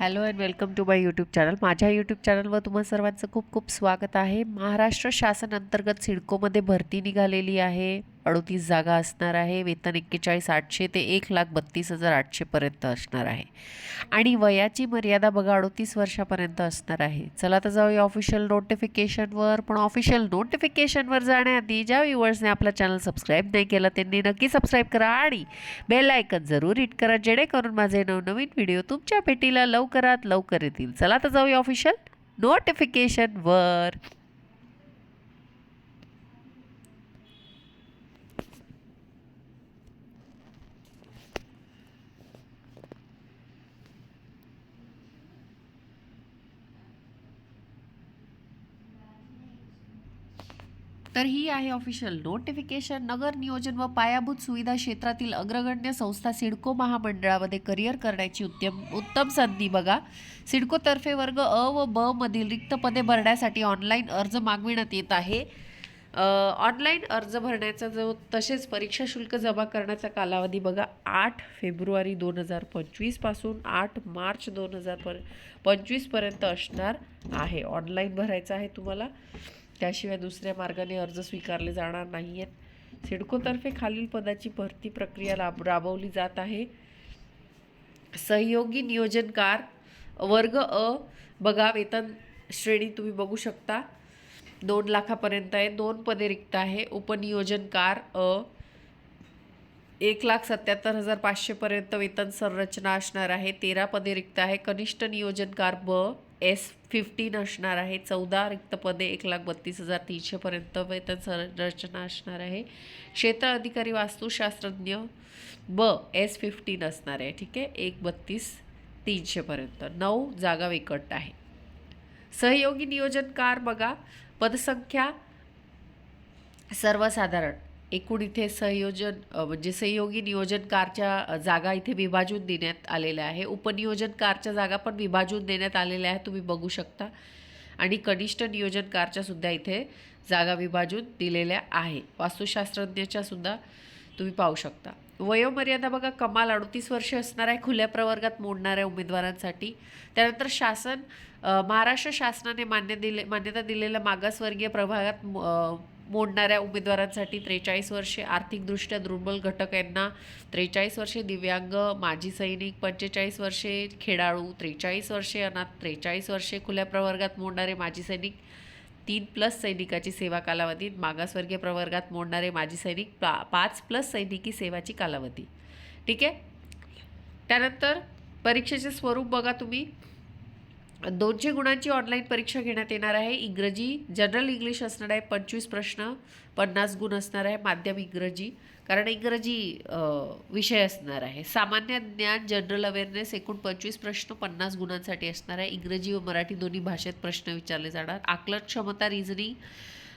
Hello and welcome to my YouTube channel माझ्या YouTube चॅनलवर तुम्हा सर्वांचं खूप खूप स्वागत आहे. महाराष्ट्र शासन अंतर्गत सिडकोमध्ये भरती निघालेली आहे. अडोतीस जागा असणार आहे. वेतन एक्केचाळीस आठशे ते एक लाख बत्तीस हजार आठशेपर्यंत असणार आहे. आणि वयाची मर्यादा बघा अडोतीस वर्षापर्यंत असणार आहे. चला तर जाऊया ऑफिशियल नोटिफिकेशनवर पण ऑफिशियल नोटिफिकेशनवर जाण्याआधी ज्या व्ह्युअर्सने आपला चॅनल सबस्क्राईब नाही केलं त्यांनी नक्की सबस्क्राईब करा आणि बेल आयकन जरूर हिट करा जेणेकरून माझे नवनवीन व्हिडिओ तुमच्या भेटीला लवकरात लवकर येतील. चला तर जाऊया ऑफिशियल नोटिफिकेशनवर तर ही आहे ऑफिशियल नोटिफिकेशन नगर नियोजन व पायाभूत सुविधा क्षेत्रातील अग्रगण्य संस्था सिडको महामंडळामध्ये करिअर करण्याची उत्तम उत्तम संधी बघा. सिडकोतर्फे वर्ग अ व ब मधील रिक्त पदे भरण्यासाठी ऑनलाईन अर्ज मागविण्यात येत आहे. ऑनलाईन अर्ज भरण्याचा जो तसेच परीक्षा शुल्क जमा करण्याचा कालावधी बघा. आठ फेब्रुवारी दोन हजार पंचवीसपासून आठ मार्च दोन हजार पर पंचवीसपर्यंत असणार आहे. ऑनलाईन भरायचं आहे तुम्हाला. त्याशिवाय दुसऱ्या मार्गाने अर्ज स्वीकारले जाणार नाही आहेत सिडकोतर्फे खालील पदाची भरती प्रक्रिया राब राबवली जात आहे. सहयोगी नियोजनकार वर्ग अ बघा वेतन श्रेणी तुम्ही बघू शकता. दोन लाखापर्यंत आहे. दोन पदे रिक्त आहे. उपनियोजनकार अ एक लाख सत्याहत्तर हजार पाचशेपर्यंत वेतन संरचना असणार आहे. तेरा पदे रिक्त आहे. कनिष्ठ नियोजनकार ब एस फिफ्टीन असणार आहे. चौदा रिक्त पदे एक लाख बत्तीस हजार तीनशेपर्यंत वेतन संरचना असणार आहे. क्षेत्र अधिकारी वास्तुशास्त्रज्ञ ब एस फिफ्टीन असणार आहे. ठीक आहे? एक बत्तीस तीनशेपर्यंत नऊ जागा विकट आहे. सहयोगी नियोजनकार बघा. पदसंख्या सर्वसाधारण. एकूण इथे संयोजन म्हणजे सहयोगी नियोजनकारच्या जागा इथे विभाजून देण्यात आलेल्या आहे. उपनियोजनकारच्या जागा पण विभाजून देण्यात आलेल्या आहे तुम्ही बघू शकता. आणि कनिष्ठ नियोजनकारच्या सुद्धा इथे जागा विभाजून दिलेल्या आहे. वास्तुशास्त्रज्ञाच्या सुद्धा तुम्ही पाहू शकता. वयोमर्यादा बघा कमाल अडतीस वर्षे असणार आहे खुल्या प्रवर्गात मोडणाऱ्या उमेदवारांसाठी. त्यानंतर शासन महाराष्ट्र शासनाने मान्य दिले मान्यता दिलेल्या मागासवर्गीय प्रभागात मोडणाऱ्या उमेदवारांसाठी त्रेचाळीस वर्षे आर्थिकदृष्ट्या दुर्बल घटक यांना त्रेचाळीस वर्षे दिव्यांग माजी सैनिक पंचेचाळीस वर्षे खेळाडू त्रेचाळीस वर्षे अनाथ त्रेचाळीस वर्षे खुल्या प्रवर्गात मोडणारे माजी सैनिक तीन प्लस सैनिकाची सेवा कालावधी मागासवर्गीय प्रवर्गात मोडणारे माजी सैनिक पा पाच प्लस सैनिकी सेवाची कालावधी. ठीक आहे? त्यानंतर परीक्षेचे स्वरूप बघा तुम्ही. दोनशे गुणांची ऑनलाईन परीक्षा घेण्यात येणार आहे. इंग्रजी जनरल इंग्लिश असणार आहे पंचवीस प्रश्न पन्नास गुण असणार आहे माध्यम इंग्रजी. कारण इंग्रजी विषय असणार आहे. सामान्य ज्ञान जनरल अवेअरनेस एकूण पंचवीस प्रश्न पन्नास गुणांसाठी असणार आहे. इंग्रजी व मराठी दोन्ही भाषेत प्रश्न विचारले जाणार. आकलन क्षमता रिझनिंग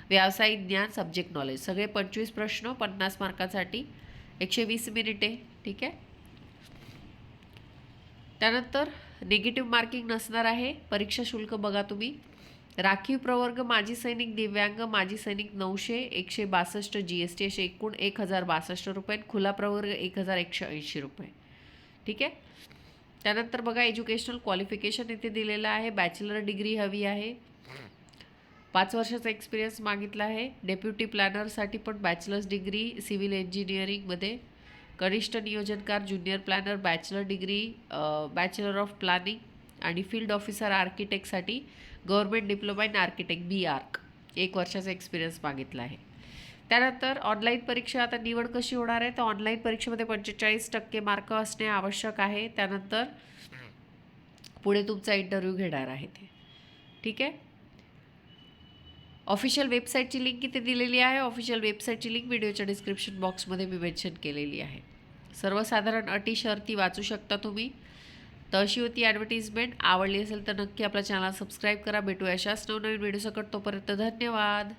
व्यावसायिक ज्ञान सब्जेक्ट नॉलेज सगळे पंचवीस प्रश्न पन्नास मार्कासाठी एकशे वीस मिनिटे ठीक आहे? त्यानंतर निगेटिव्ह मार्किंग नसणार आहे. परीक्षा शुल्क बघा तुम्ही. राखीव प्रवर्ग माजी सैनिक दिव्यांग माजी सैनिक नऊशे एकशे बासष्ट जी एस टी असे एकूण एक हजार बासष्ट रुपये खुला प्रवर्ग एक हजार एकशे ऐंशी रुपये. ठीक आहे? त्यानंतर बघा एज्युकेशनल क्वालिफिकेशन इथे दिलेलं आहे. बॅचलर डिग्री हवी आहे. पाच वर्षाचा एक्सपिरियन्स मागितला आहे. डेप्युटी प्लॅनरसाठी पण बॅचलर्स डिग्री सिव्हिल इंजिनिअरिंगमध्ये कनिष्ठ नियोजनकार junior planner bachelor degree bachelor of planning आणि field officer आर्किटेक्टसाठी government diploma in architect B arch एक वर्षाचा एक्सपिरियन्स मागितला आहे. त्यानंतर ऑनलाईन परीक्षा आता निवड कशी होणार आहे? तर ऑनलाईन परीक्षेमध्ये पंचेचाळीस टक्के मार्क असणे आवश्यक आहे. त्यानंतर पुढे तुमचा इंटरव्ह्यू घेणार आहे ते. ठीक आहे? ऑफिशियल वेबसाईटची लिंक इथे दिलेली आहे. ऑफिशियल वेबसाईटची लिंक व्हिडिओच्या डिस्क्रिप्शन बॉक्समध्ये मी मेन्शन केलेली आहे. सर्वसाधारण अटी शर्ती वाचू शकता तुम्ही. तर अशी होती ॲडव्हर्टिजमेंट आवडली असेल तर नक्की आपल्या चॅनल सबस्क्राईब करा. भेटू अशाच नवनवीन व्हिडिओ सकट तोपर्यंत धन्यवाद.